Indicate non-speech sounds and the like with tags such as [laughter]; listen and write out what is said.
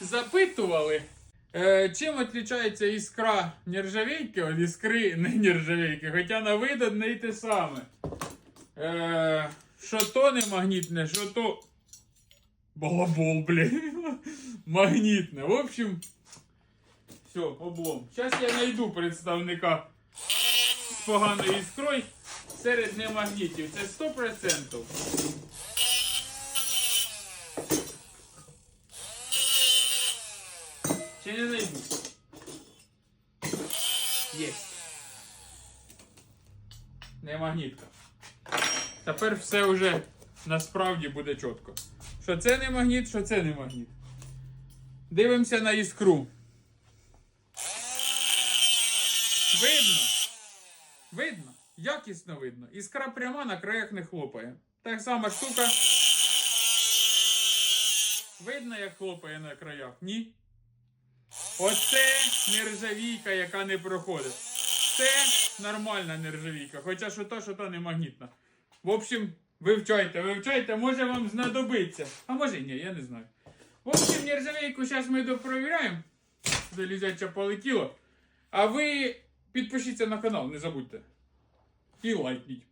запитували, е, чим відрізняється іскра нержавейки від іскри не нержавейки, хоча на вид одне й те саме. Е, що то не магнітне, що то. Балабол, блін. [laughs] Магнітне. В общем, все, облом. Зараз я знайду представника з поганою іскрою серед немагнітів. Це 100%. Чи не знайду? Є. Не магнітка. Тепер все вже насправді буде чітко. Що це не магніт, що це не магніт. Дивимося на іскру. Видно? Видно? Якісно видно. Іскра пряма на краях не хлопає. Так сама штука. Видно, як хлопає на краях? Ні? Оце нержавійка, яка не проходить. Це нормальна нержавійка, хоча що то, що то не магнітна. В общем, вивчайте, вивчайте, може вам знадобиться. А може ні, я не знаю. В общем, нержавійку зараз ми допровіряємо. Залізяча полетіло. А ви підпишіться на канал, не забудьте. І лайкніть.